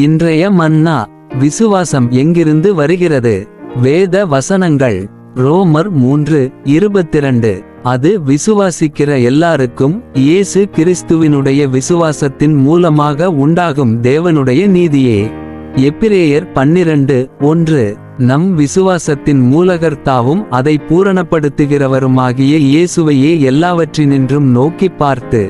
இன்றைய மன்னா விசுவாசம் எங்கிருந்து வருகிறது? வேத வசனங்கள் ரோமர் மூன்று இருபத்திரண்டு. அது விசுவாசிக்கிற எல்லாருக்கும் இயேசு கிறிஸ்துவினுடைய விசுவாசத்தின் மூலமாக உண்டாகும் தேவனுடைய நீதியே. எப்பிரேயர் பன்னிரண்டு ஒன்று. நம் விசுவாசத்தின் மூலகர்த்தாவும் அதை பூரணப்படுத்துகிறவருமாகிய இயேசுவையே எல்லாவற்றினின்றும் நோக்கி பார்த்து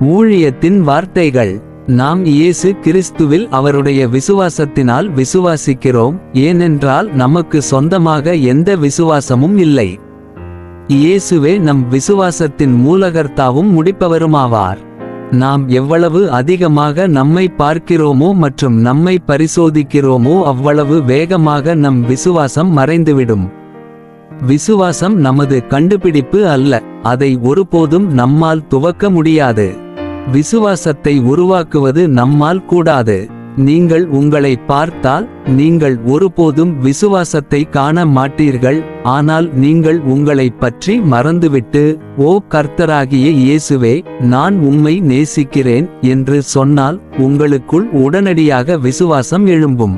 ஊழியத்தின் வார்த்தைகள். நாம் இயேசு கிறிஸ்துவில் அவருடைய விசுவாசத்தினால் விசுவாசிக்கிறோம் ஏனென்றால் நமக்கு சொந்தமாக எந்த விசுவாசமும் இல்லை. இயேசுவே நம் விசுவாசத்தின் மூலகர்த்தாவும் முடிப்பவருமாவார். நாம் எவ்வளவு அதிகமாக நம்மை பார்க்கிறோமோ மற்றும் நம்மை பரிசோதிக்கிறோமோ அவ்வளவு வேகமாக நம் விசுவாசம் மறைந்துவிடும். விசுவாசம் நமது கண்டுபிடிப்பு அல்ல அதை ஒருபோதும் நம்மால் துவக்க முடியாது. விசுவாசத்தை உருவாக்குவது நம்மால் கூடாது. நீங்கள் உங்களை பார்த்தால் நீங்கள் ஒருபோதும் விசுவாசத்தை காண மாட்டீர்கள். ஆனால் நீங்கள் உங்களை பற்றி மறந்துவிட்டு ஓ கர்த்தராகிய இயேசுவே நான் உம்மை நேசிக்கிறேன் என்று சொன்னால் உங்களுக்குள் உடனடியாக விசுவாசம் எழும்பும்.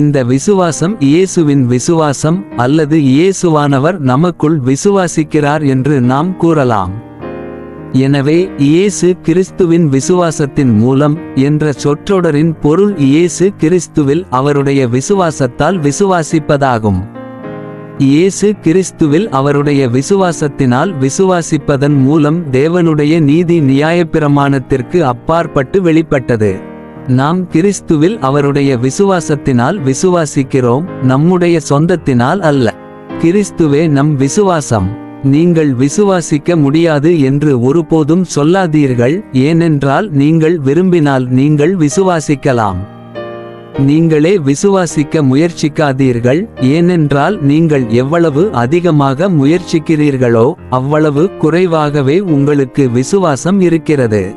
இந்த விசுவாசம் இயேசுவின் விசுவாசம் அல்லது இயேசுவானவர் நமக்குள் விசுவாசிக்கிறார் என்று நாம் கூறலாம். எனவே இயேசு கிறிஸ்துவின் விசுவாசத்தின் மூலம் என்ற சொற்றொடரின் பொருள் இயேசு கிறிஸ்துவில் அவருடைய விசுவாசத்தால் விசுவாசிப்பதாகும். இயேசு கிறிஸ்துவில் அவருடைய விசுவாசத்தினால் விசுவாசிப்பதன் மூலம் தேவனுடைய நீதி நியாயப்பிரமாணத்திற்கு அப்பாற்பட்டு வெளிப்பட்டது. நாம் கிறிஸ்துவில் அவருடைய விசுவாசத்தினால் விசுவாசிக்கிறோம் நம்முடைய சொந்தத்தினால் அல்ல. கிறிஸ்துவே நம் விசுவாசம். நீங்கள் விசுவாசிக்க முடியாது என்று ஒருபோதும் சொல்லாதீர்கள் ஏனென்றால் நீங்கள் விரும்பினால் நீங்கள் விசுவாசிக்கலாம். நீங்களே விசுவாசிக்க முயற்சிக்காதீர்கள் ஏனென்றால் நீங்கள் எவ்வளவு அதிகமாக முயற்சிக்கிறீர்களோ அவ்வளவு குறைவாகவே உங்களுக்கு விசுவாசம் இருக்கிறது.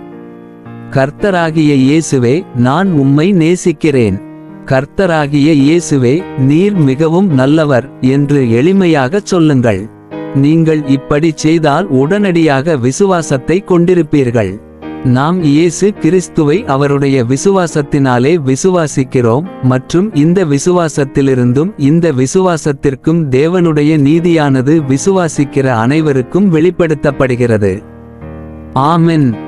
கர்த்தராகிய இயேசுவே நான் உம்மை நேசிக்கிறேன். கர்த்தராகிய இயேசுவே நீர் மிகவும் நல்லவர் என்று எளிமையாகச் சொல்லுங்கள். நீங்கள் இப்படி செய்தால் உடனடியாக விசுவாசத்தை கொண்டிருப்பீர்கள். நாம் இயேசு கிறிஸ்துவை அவருடைய விசுவாசத்தினாலே விசுவாசிக்கிறோம் மற்றும் இந்த விசுவாசத்திலிருந்தும் இந்த விசுவாசத்திற்கும் தேவனுடைய நீதியானது விசுவாசிக்கிற அனைவருக்கும் வெளிப்படுத்தப்படுகிறது. ஆமென்.